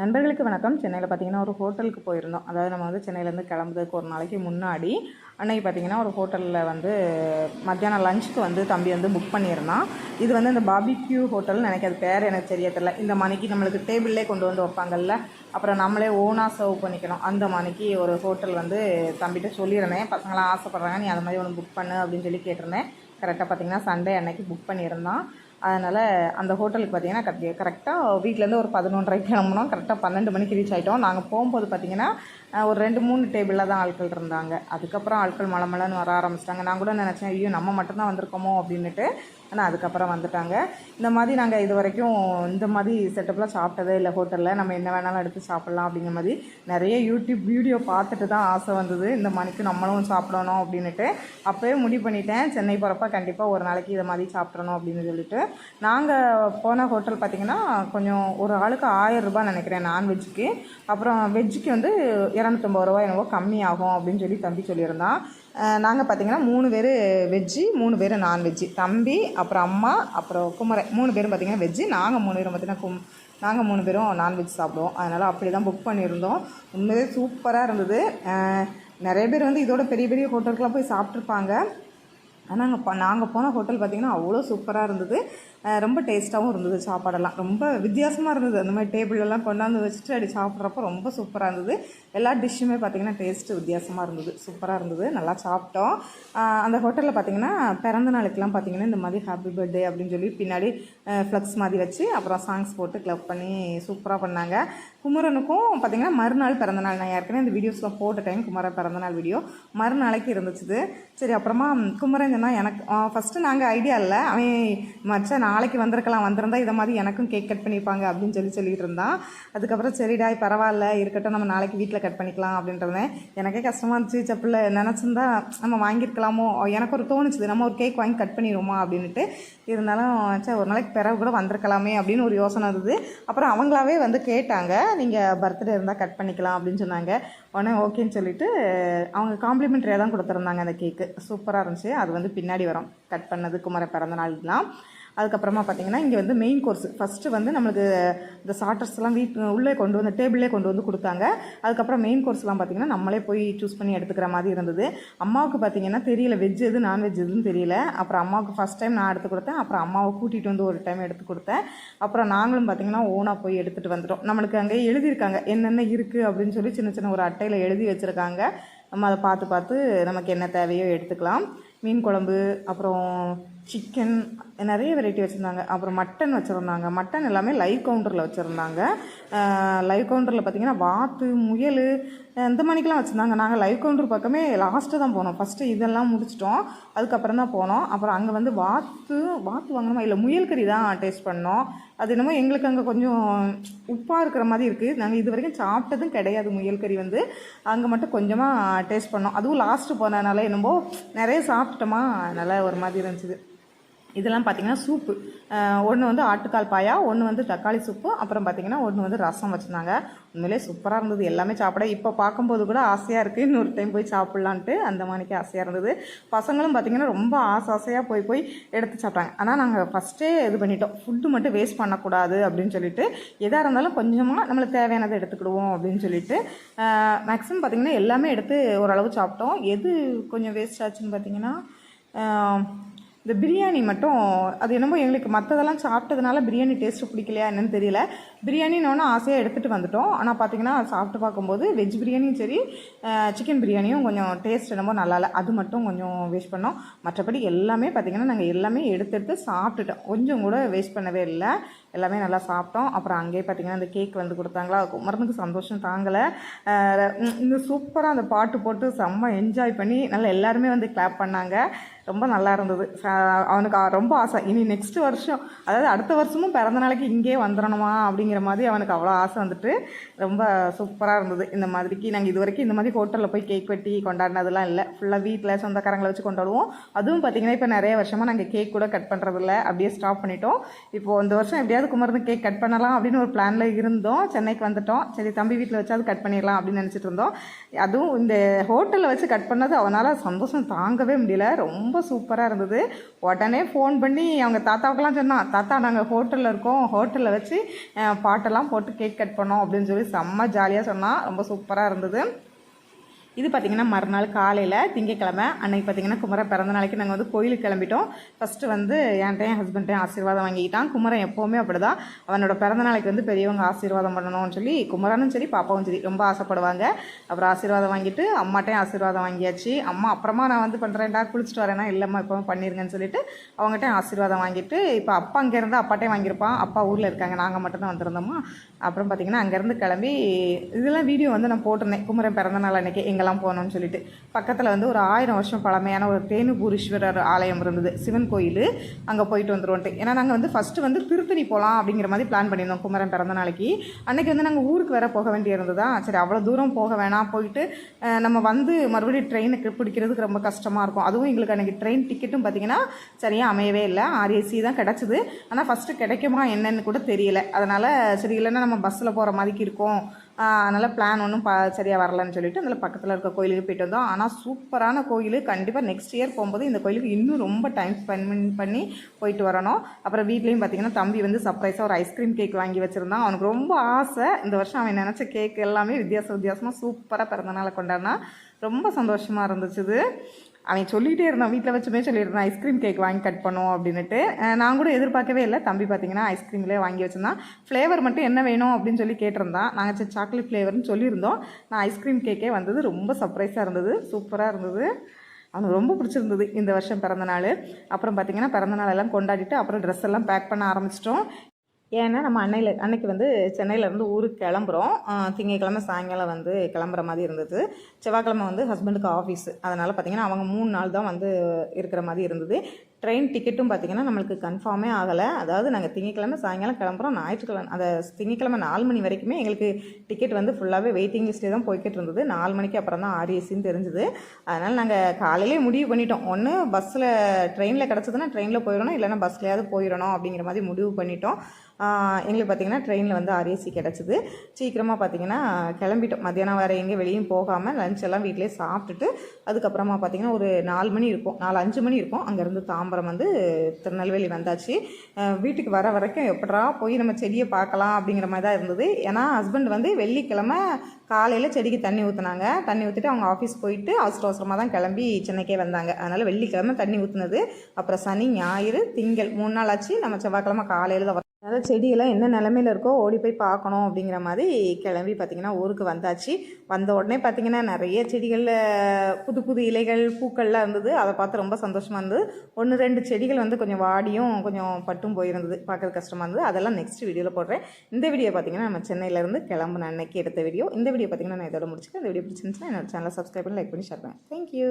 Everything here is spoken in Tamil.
நண்பர்களுக்கு வணக்கம். சென்னையில் பார்த்தீங்கன்னா ஒரு ஹோட்டலுக்கு போயிருந்தோம். அதாவது நம்ம வந்து சென்னையிலேருந்து கிளம்புறதுக்கு ஒரு நாளைக்கு முன்னாடி அன்னைக்கு பார்த்தீங்கன்னா ஒரு ஹோட்டலில் வந்து மத்தியானம் லஞ்சுக்கு வந்து தம்பி வந்து புக் பண்ணியிருந்தான். இது வந்து இந்த பாபிக்யூ ஹோட்டல்னு எனக்கு அது பேர் எனக்கு தெரிய தெரில இந்த மணிக்கு நம்மளுக்கு டேபிள்லே கொண்டு வந்து வைப்பாங்கல்ல. அப்புறம் நம்மளே ஓனாக சர்வ் பண்ணிக்கணும். அந்த மணிக்கு ஒரு ஹோட்டல் வந்து தம்பிகிட்ட சொல்லியிருந்தேன். பசங்களாம் ஆசைப்பட்றாங்க. நீ அது மாதிரி ஒன்று புக் பண்ணு அப்படின்னு சொல்லி கேட்டிருந்தேன். கரெக்டாக பார்த்தீங்கன்னா சண்டே அன்னைக்கு புக் பண்ணியிருந்தான். அதனால் அந்த ஹோட்டலுக்கு பார்த்தீங்கன்னா கரெக்ட் கரெக்டாக வீட்டிலேருந்து ஒரு பதினொன்றரைக்கு கிளம்புனோம். கரெக்டாக பன்னெண்டு மணிக்கு ரீச் ஆகிட்டோம் நாங்கள் போகும்போது பார்த்தீங்கன்னா ஒரு ரெண்டு மூணு டேபிளில் தான் ஆட்கள் இருந்தாங்க. அதுக்கப்புறம் ஆட்கள் மலை மலைன்னு வர ஆரம்பிச்சிட்டாங்க. நான் கூட நினச்சேன் ஐயோ நம்ம மட்டும்தான் வந்திருக்கோமோ அப்படின்னுட்டு. ஆனால் அதுக்கப்புறம் வந்துட்டாங்க. இந்த மாதிரி நாங்கள் இது வரைக்கும் இந்த மாதிரி செட்டப்லாம் சாப்பிட்டதே இல்லை ஹோட்டலில். நம்ம என்ன வேணாலும் எடுத்து சாப்பிட்லாம் அப்படிங்கிற மாதிரி நிறைய யூடியூப் வீடியோ பார்த்துட்டு தான் ஆசை வந்தது. இந்த மணிக்கு நம்மளும் சாப்பிடணும் அப்படின்னுட்டு. அப்போவே முடிவு பண்ணிட்டேன். சென்னை போகிறப்ப கண்டிப்பாக ஒரு நாளைக்கு இதை மாதிரி சாப்பிட்றணும் அப்படின்னு சொல்லிட்டு. நாங்கள் போன ஹோட்டல் பார்த்திங்கன்னா கொஞ்சம் ஒரு ஆளுக்கு ஆயிரம் ரூபாய் நினைக்கிறேன் நான்வெஜ்ஜுக்கு. அப்புறம் வெஜ்ஜுக்கு வந்து இரநூத்தம்பது ரூபா என்னவோ கம்மியாகும் அப்படின்னு சொல்லி தம்பி சொல்லியிருந்தான். நாங்கள் பார்த்தீங்கன்னா மூணு பேர் வெஜ்ஜு மூணு பேர் நான்வெஜ்ஜு தம்பி அப்புறம் அம்மா அப்புறம் குமரன். மூணு பேரும் பார்த்தீங்கன்னா வெஜ்ஜு நாங்கள் மூணு பேரும் பார்த்தீங்கன்னா கும் நாங்கள் மூணு பேரும் நான்வெஜ் சாப்பிடுவோம். அதனால் அப்படி தான் புக் பண்ணியிருந்தோம். உண்மையிலே சூப்பராக இருந்தது. நிறைய பேர் வந்து இதோட பெரிய பெரிய ஹோட்டலுக்குலாம் போய் சாப்பிட்ருப்பாங்க ஆனால் நாங்கள் நாங்கள் போன ஹோட்டல் பார்த்திங்கன்னா அவ்வளோ சூப்பராக இருந்தது. ரொம்ப டேஸ்ட்டாகவும் இருந்தது சாப்பாடெல்லாம். ரொம்ப வித்தியாசமாக இருந்தது. அந்த மாதிரி டேபிளெல்லாம் கொண்டாந்து வச்சுட்டு அப்படி சாப்பிட்றப்ப ரொம்ப சூப்பராக இருந்தது. எல்லா டிஷ்ஷுமே பார்த்திங்கன்னா டேஸ்ட்டு வித்தியாசமாக இருந்தது. சூப்பராக இருந்தது. நல்லா சாப்பிட்டோம். அந்த ஹோட்டலில் பார்த்திங்கன்னா பிறந்த நாளுக்கெலாம் பார்த்திங்கன்னா இந்த மாதிரி ஹாப்பி பர்த்டே அப்படின்னு சொல்லி பின்னாடி ஃப்ளக்ஸ் மாதிரி வச்சு அப்புறம் சாங்ஸ் போட்டு கிளப் பண்ணி சூப்பராக பண்ணாங்க. குமரனுக்கும் பார்த்திங்கன்னா மறுநாள் பிறந்தநாள் நான் ஏற்கனவே இந்த வீடியோஸ்லாம் போட்ட டைம் குமரன் பிறந்தநாள் வீடியோ மறுநாளைக்கு இருந்துச்சு சரி அப்புறமா குமரன் சொன்னால் எனக்கு ஃபஸ்ட்டு நாங்கள் ஐடியா இல்லை. அவன் மச்சா நாளைக்கு வந்திருக்கலாம் வந்திருந்தா இதை மாதிரி எனக்கும் கேக் கட் பண்ணியிருப்பாங்க அப்படின்னு சொல்லி சொல்லிட்டு இருந்தான். அதுக்கப்புறம் சரிடா பரவாயில்ல இருக்கட்டும் நம்ம நாளைக்கு வீட்டில் கட் பண்ணிக்கலாம் அப்படின்றதேன் எனக்கே கஷ்டமாக இருந்துச்சு. செப்பில் நினச்சிருந்தா நம்ம வாங்கியிருக்கலாமோ? எனக்கு ஒரு தோணுச்சுது. நம்ம ஒரு கேக் வாங்கி கட் பண்ணிடுவோமா அப்படின்ட்டு இருந்தாலும் சரி ஒரு நாளைக்கு பிறகு கூட வந்திருக்கலாமே அப்படின்னு ஒரு யோசனை இருந்தது. அப்புறம் அவங்களாவே வந்து கேட்டாங்க நீங்கள் பர்த்டே இருந்தால் கட் பண்ணிக்கலாம் அப்படின்னு சொன்னாங்க. உடனே ஓகேன்னு சொல்லிட்டு அவங்க காம்ப்ளிமெண்ட்ரியாக தான் கொடுத்துருந்தாங்க அந்த கேக்கு சூப்பராக இருந்துச்சு. அது வந்து பின்னாடி வரும். கட் பண்ணது குமர பிறந்த நாள்லாம். அதுக்கப்புறமா பார்த்தீங்கன்னா இங்கே வந்து மெயின் கோர்ஸ் ஃபஸ்ட்டு வந்து நம்மளுக்கு இந்த ஸ்டார்டர்ஸ்லாம் வீட் உள்ளே கொண்டு வந்து டேபிளே கொண்டு வந்து கொடுத்தாங்க. அதுக்கப்புறம் மெயின் கோர்ஸ்லாம் பார்த்தீங்கன்னா நம்மளே போய் சூஸ் பண்ணி எடுத்துக்கிற மாதிரி இருந்தது. அம்மாவுக்கு பார்த்தீங்கன்னா தெரியல வெஜ் எது நான்வெஜ் எதுன்னு தெரியல. அப்புறம் அம்மாவுக்கு ஃபஸ்ட் டைம் நான் எடுத்து கொடுத்தேன். அப்புறம் அம்மாவை கூட்டிகிட்டு வந்து ஒரு டைம் எடுத்து கொடுத்தேன். அப்புறம் நாங்களும் பார்த்தீங்கன்னா ஓனாக போய் எடுத்துகிட்டு வந்துட்டோம். நம்மளுக்கு அங்கே எழுதியிருக்காங்க. என்னென்ன இருக்குது அப்படின்னு சொல்லி சின்ன சின்ன ஒரு அட்டையில் எழுதி வச்சுருக்காங்க. நம்ம அதை பார்த்து பார்த்து நமக்கு என்ன தேவையோ எடுத்துக்கலாம். மீன் குழம்பு அப்புறம் சிக்கன் நிறைய வெரைட்டி வச்சுருந்தாங்க. அப்புறம் மட்டன் வச்சுருந்தாங்க. மட்டன் எல்லாமே லைவ் கவுண்டரில் வச்சுருந்தாங்க. லைவ் கவுண்டரில் பார்த்தீங்கன்னா வாத்து முயல் இந்த மணிக்கெலாம் வச்சுருந்தாங்க. நாங்கள் லைவ் கவுண்டர் பக்கமே லாஸ்ட்டு தான் போனோம். ஃபஸ்ட்டு இதெல்லாம் முடிச்சிட்டோம். அதுக்கப்புறம் தான் போனோம். அப்புறம் அங்கே வந்து வாத்து வாத்து வாங்கணுமா? இல்லை முயல் கறி தான் டேஸ்ட் பண்ணோம். அது என்னமோ எங்களுக்கு அங்கே கொஞ்சம் உப்பாக இருக்கிற மாதிரி இருக்குது நாங்கள் இது வரைக்கும் சாப்பிட்டதும் கிடையாது முயல் கறி வந்து. அங்கே மட்டும் கொஞ்சமாக டேஸ்ட் பண்ணோம். அதுவும் லாஸ்ட்டு போனதுனால என்னமோ நிறைய சாப்பிட்டோமா நல்லா ஒரு மாதிரி இருந்துச்சு. இதெல்லாம் பார்த்தீங்கன்னா சூப்பு ஒன்று வந்து ஆட்டுக்கால் பாயா ஒன்று வந்து தக்காளி சூப்பு அப்புறம் பார்த்தீங்கன்னா ஒன்று வந்து ரசம் வச்சுருந்தாங்க. உண்மையிலே சூப்பராக இருந்தது. எல்லாமே சாப்பிட இப்போ பார்க்கும்போது கூட ஆசையாக இருக்குது இன்னொரு டைம் போய் சாப்பிட்லான்ட்டு அந்த மாதிரிக்கு ஆசையாக இருந்தது. பசங்களும் பார்த்தீங்கன்னா ரொம்ப ஆசை ஆசையாக போய் போய் எடுத்து சாப்பிட்டாங்க. ஆனால் நாங்கள் ஃபஸ்ட்டே இது பண்ணிட்டோம். ஃபுட்டு மட்டும் வேஸ்ட் பண்ணக்கூடாது அப்படின்னு சொல்லிட்டு எதாக இருந்தாலும் கொஞ்சமாக நம்மளுக்கு தேவையானதை எடுத்துக்கிடுவோம் அப்படின்னு சொல்லிட்டு மேக்ஸிமம் பார்த்திங்கன்னா எல்லாமே எடுத்து ஓரளவு சாப்பிட்டோம். எது கொஞ்சம் வேஸ்ட் ஆச்சுன்னு பார்த்தீங்கன்னா இந்த பிரியாணி மட்டும் அது என்னமோ எங்களுக்கு மற்றதெல்லாம் சாப்பிட்டதுனால பிரியாணி டேஸ்ட்டு பிடிக்கலையா என்னன்னு தெரியல. பிரியாணின்னு ஆசையாக எடுத்துகிட்டு வந்துட்டோம். ஆனால் பார்த்தீங்கன்னா சாப்பிட்டு பார்க்கும்போது வெஜ் பிரியாணியும் சரி சிக்கன் பிரியாணியும் கொஞ்சம் டேஸ்ட் என்னமோ நல்லா இல்லை. அது மட்டும் கொஞ்சம் வேஸ்ட் பண்ணோம். மற்றபடி எல்லாமே பார்த்திங்கன்னா நாங்கள் எல்லாமே எடுத்து எடுத்து சாப்பிட்டுட்டோம். கொஞ்சம் கூட வேஸ்ட் பண்ணவே இல்லை. எல்லாமே நல்லா சாப்பிட்டோம். அப்புறம் அங்கேயே பார்த்திங்கன்னா அந்த கேக் வந்து கொடுத்தாங்களா? குமரனுக்கு சந்தோஷம் தாங்கலை. இந்த சூப்பராக அந்த பாட்டு போட்டு செம்ம என்ஜாய் பண்ணி நல்லா எல்லாருமே வந்து கிளாப் பண்ணாங்க. ரொம்ப நல்லா இருந்தது. அவனுக்கு ரொம்ப ஆசை. இனி நெக்ஸ்ட் வருஷம் அதாவது அடுத்த வருஷமும் பிறந்த நாளைக்கு இங்கே வந்துடணுமா அப்படிங்கிற மாதிரி அவனுக்கு அவ்வளோ ஆசை வந்துட்டு ரொம்ப சூப்பராக இருந்தது. இந்த மாதிரிக்கு நாங்கள் இது வரைக்கும் இந்த மாதிரி ஹோட்டலில் போய் கேக் வெட்டி கொண்டாடினதெல்லாம் இல்லை. ஃபுல்லாக வீட்டில் சொந்தக்காரங்களை வச்சு கொண்டாடுவோம். அதுவும் பார்த்திங்கன்னா இப்போ நிறைய வருஷமாக நாங்கள் கேக் கூட கட் பண்ணுறதில்ல அப்படியே ஸ்டாப் பண்ணிட்டோம். இப்போது இந்த வருஷம் எப்படியாவது குமரந்து கேக் கட் பண்ணலாம் அப்படின்னு ஒரு பிளானில் இருந்தோம். சென்னைக்கு வந்துட்டோம். சரி தம்பி வீட்டில் வச்சாவது கட் பண்ணிடலாம் அப்படின்னு நினச்சிட்டு இருந்தோம். அதுவும் இந்த ஹோட்டலில் வச்சு கட் பண்ணது அவனால் சந்தோஷம் தாங்கவே முடியல. ரொம்ப ரொம்ப சூப்பராக இருந்தது. உடனே ஃபோன் பண்ணி அவங்க தாத்தாவுக்கெல்லாம் சொன்னான் தாத்தா நாங்கள் ஹோட்டலில் இருக்கோம். ஹோட்டலில் வச்சு பாட்டெல்லாம் போட்டு கேக் கட் பண்ணோம். அப்படின்னு சொல்லி செம்ம ஜாலியாக சொன்னான் ரொம்ப சூப்பராக இருந்தது. இது பார்த்திங்கன்னா மறுநாள் காலையில் திங்கக்கிழமை அன்னைக்கு பார்த்திங்கன்னா குமரன் பிறந்த நாளைக்கு நாங்கள் வந்து கோயிலுக்கு கிளம்பிட்டோம். ஃபஸ்ட்டு வந்து என்கிட்டையும் ஹஸ்பண்ட்டையும் ஆசீர்வாதம் வாங்கிக்கிட்டான். குமரன் எப்போவுமே அப்படி தான் அவனோட பிறந்த நாளைக்கு வந்து பெரியவங்க ஆசீர்வாதம் பண்ணணும்னு சொல்லி குமரனும் சரி பாப்பாவும் சரி ரொம்ப ஆசைப்படுவாங்க. அப்புறம் ஆசீர்வாதம் வாங்கிட்டு அம்மாட்டையும் ஆசீர்வாதம் வாங்கியாச்சு. அம்மா அப்புறமா நான் வந்து பண்ணுறேன்டா குளிச்சுட்டு வரேன்னா இல்லைம்மா இப்போ பண்ணிருங்கன்னு சொல்லிட்டு அவங்ககிட்ட ஆசீர்வாதம் வாங்கிட்டு இப்போ அப்பா அங்கேருந்து அப்பாட்டையும் வாங்கியிருப்பான். அப்பா ஊரில் இருக்காங்க நாங்கள் மட்டும்தான் வந்திருந்தோமா. அப்புறம் பார்த்திங்கன்னா அங்கேருந்து கிளம்பி இதெல்லாம் வீடியோ வந்து நான் போட்டிருந்தேன். குமரன் பிறந்த நாள் எங்களை எங்கெல்லாம் போகணும்னு சொல்லிட்டு. பக்கத்தில் வந்து ஒரு ஆயிரம் வருஷம் பழமையான ஒரு தேனுபூரீஸ்வரர் ஆலயம் இருந்தது சிவன் கோயில். அங்கே போயிட்டு வந்துருவோன்ட்டு. ஏன்னா நாங்கள் வந்து ஃபஸ்ட்டு வந்து திருத்தணி போகலாம் அப்படிங்கிற மாதிரி பிளான் பண்ணியிருந்தோம் குமரன் பிறந்த நாளைக்கு. அன்றைக்கி வந்து நாங்கள் ஊருக்கு வேற போக வேண்டியிருந்ததா? சரி அவ்வளோ தூரம் போக வேணாம் போயிட்டு நம்ம வந்து மறுபடியும் ட்ரெயினுக்கு பிடிக்கிறதுக்கு ரொம்ப கஷ்டமாக இருக்கும். அதுவும் எங்களுக்கு அன்றைக்கி ட்ரெயின் டிக்கெட்டும் பார்த்தீங்கன்னா சரியாக அமையவே இல்லை. ஆர்ஏசி தான் கிடச்சிது. ஆனால் ஃபஸ்ட்டு கிடைக்குமா என்னன்னு கூட தெரியல. அதனால் சரி இல்லைன்னா நம்ம பஸ்ஸில் போகிற மாதிரிக்கு இருக்கும். அதனால் பிளான் ஒன்றும் ப சரியாக வரலன்னு சொல்லிட்டு அதில் பக்கத்தில் இருக்க கோயிலுக்கு போயிட்டு வந்தோம். ஆனால் சூப்பரான கோயில். கண்டிப்பாக நெக்ஸ்ட் இயர் போகும்போது இந்த கோயிலுக்கு இன்னும் ரொம்ப டைம் ஸ்பெண்ட் பண்ணி போயிட்டு வரணும். அப்புறம் வீட்லேயும் பார்த்திங்கன்னா தம்பி வந்து சர்ப்ரைஸாக ஒரு ஐஸ்கிரீம் கேக் வாங்கி வச்சுருந்தான். அவனுக்கு ரொம்ப ஆசை. இந்த வருஷம் அவன் நினச்ச கேக் எல்லாமே வித்தியாச வித்தியாசமாக சூப்பராக பிறந்தநாளை கொண்டாடினா ரொம்ப சந்தோஷமாக இருந்துச்சுது அவன் சொல்லிகிட்டே இருந்தான். வீட்டில் வச்சுமே சொல்லியிருந்தான். ஐஸ்கிரீம் கேக் வாங்கி கட் பண்ணுவோம் அப்படின்னுட்டு. நான் கூட எதிர்பார்க்கவே இல்லை. தம்பி பார்த்தீங்கன்னா ஐஸ்கிரீம்லேயே வாங்கி வச்சுருந்தான். ஃப்ளேவர் மட்டும் என்ன வேணும் அப்படின்னு சொல்லி கேட்டிருந்தான். நாங்கள் சரி சாக்லேட் ஃப்ளேவர்னு சொல்லியிருந்தோம். நான் ஐஸ்கிரீம் கேக்கே வந்தது ரொம்ப சர்ப்ரைஸாக இருந்தது. சூப்பராக இருந்தது. அவனுக்கு ரொம்ப பிடிச்சிருந்தது இந்த வருஷம் பிறந்த நாள். அப்புறம் பார்த்தீங்கன்னா பிறந்த நாள் எல்லாம் கொண்டாடிட்டு அப்புறம் ட்ரெஸ் எல்லாம் பேக் பண்ண ஆரம்பிச்சிட்டோம். ஏன்னா நம்ம அன்னையில் அன்னைக்கு வந்து சென்னையிலேருந்து ஊருக்கு கிளம்புறோம். திங்கக்கிழமை சாயங்காலம் வந்து கிளம்புற மாதிரி இருந்தது. செவ்வாய்க்கிழமை வந்து ஹஸ்பண்டுக்கு ஆஃபீஸு அதனால் பார்த்திங்கன்னா அவங்க மூணு நாள் தான் வந்து இருக்கிற மாதிரி இருந்தது. ட்ரெயின் டிக்கெட்டும் பார்த்திங்கன்னா நம்மளுக்கு கன்ஃபார்மே ஆகலை. அதாவது நாங்கள் திங்கக்கிழமை சாயங்காலம் கிளம்புறோம். ஞாயிற்றுக்கிழமை அந்த திங்கக்கிழமை நாலு மணி வரைக்குமே எங்களுக்கு டிக்கெட் வந்து ஃபுல்லாகவே வெயிட்டிங் லிஸ்ட்டே தான் போய்கிட்டு இருந்தது. நாலு மணிக்கு அப்புறம் தான் ஆர்ஏசின்னு தெரிஞ்சுது. அதனால் நாங்கள் காலையிலே முடிவு பண்ணிட்டோம். ஒன்று பஸ்ஸில் ட்ரெயினில் கிடச்சதுன்னா ட்ரெயினில் போயிடணும். இல்லைனா பஸ்லையாவது போயிடணும் அப்படிங்கிற மாதிரி முடிவு பண்ணிட்டோம். எங்களுக்கு பார்த்திங்கன்னா ட்ரெயினில் வந்து ஆர்ஏசி கிடச்சிது. சீக்கிரமாக பார்த்திங்கன்னா கிளம்பிட்டோம். மத்தியானம் வேறு எங்கேயும் வெளியும் போகாமல் லஞ்ச் எல்லாம் வீட்டிலே சாப்பிட்டுட்டு அதுக்கப்புறமா பார்த்திங்கன்னா ஒரு நாலு மணி இருக்கும். நாலு அஞ்சு மணி இருக்கும். அங்கேருந்து தாம்பரம் வந்து திருநெல்வேலி வந்தாச்சு. வீட்டுக்கு வர வரைக்கும் எப்படா போய் நம்ம செடியை பார்க்கலாம் அப்படிங்கிற மாதிரி தான் இருந்தது. ஏன்னா ஹஸ்பண்ட் வந்து வெள்ளிக்கிழமை காலையில் செடிக்கு தண்ணி ஊற்றுனாங்க தண்ணி ஊற்றிட்டு அவங்க ஆஃபீஸ் போயிட்டு அவசர அவசரமாக தான் கிளம்பி சென்னைக்கே வந்தாங்க. அதனால் வெள்ளிக்கிழமை தண்ணி ஊற்றுனது அப்புறம் சனி ஞாயிறு திங்கள் மூணு நாள் ஆச்சு. நம்ம செவ்வாய்க்கிழமை காலையில் தான் அதாவது செடியெல்லாம் என்ன நிலமையில இருக்கோ ஓடி போய் பார்க்கணும் அப்படிங்கிற மாதிரி கிளம்பி பார்த்திங்கன்னா ஊருக்கு வந்தாச்சு. வந்த உடனே பார்த்திங்கன்னா நிறைய செடிகளில் புது புது இலைகள் பூக்கள்லாம் இருந்தது. அதை பார்த்து ரொம்ப சந்தோஷமாக இருந்தது. ஒன்று ரெண்டு செடிகள் வந்து கொஞ்சம் வாடியும் கொஞ்சம் பட்டும் போயிருந்தது. பார்க்குறது கஷ்டமாக இருந்தது. அதெல்லாம் நெக்ஸ்ட் வீடியோவில் போடுறேன். இந்த வீடியோ பார்த்திங்கன்னா நம்ம சென்னையிலேருந்து கிளம்புன அன்னைக்கு எடுத்த வீடியோ இந்த வீடியோ பார்த்திங்கன்னா நான் இதோட முடிச்சுக்கேன் இந்த வீடியோ பிடிச்சிருந்துச்சுன்னா என்னோட சேனலை சப்ஸ்கிரைப் பண்ணி லைக் பண்ணி ஷேர் பண்ணேன் தேங்க்யூ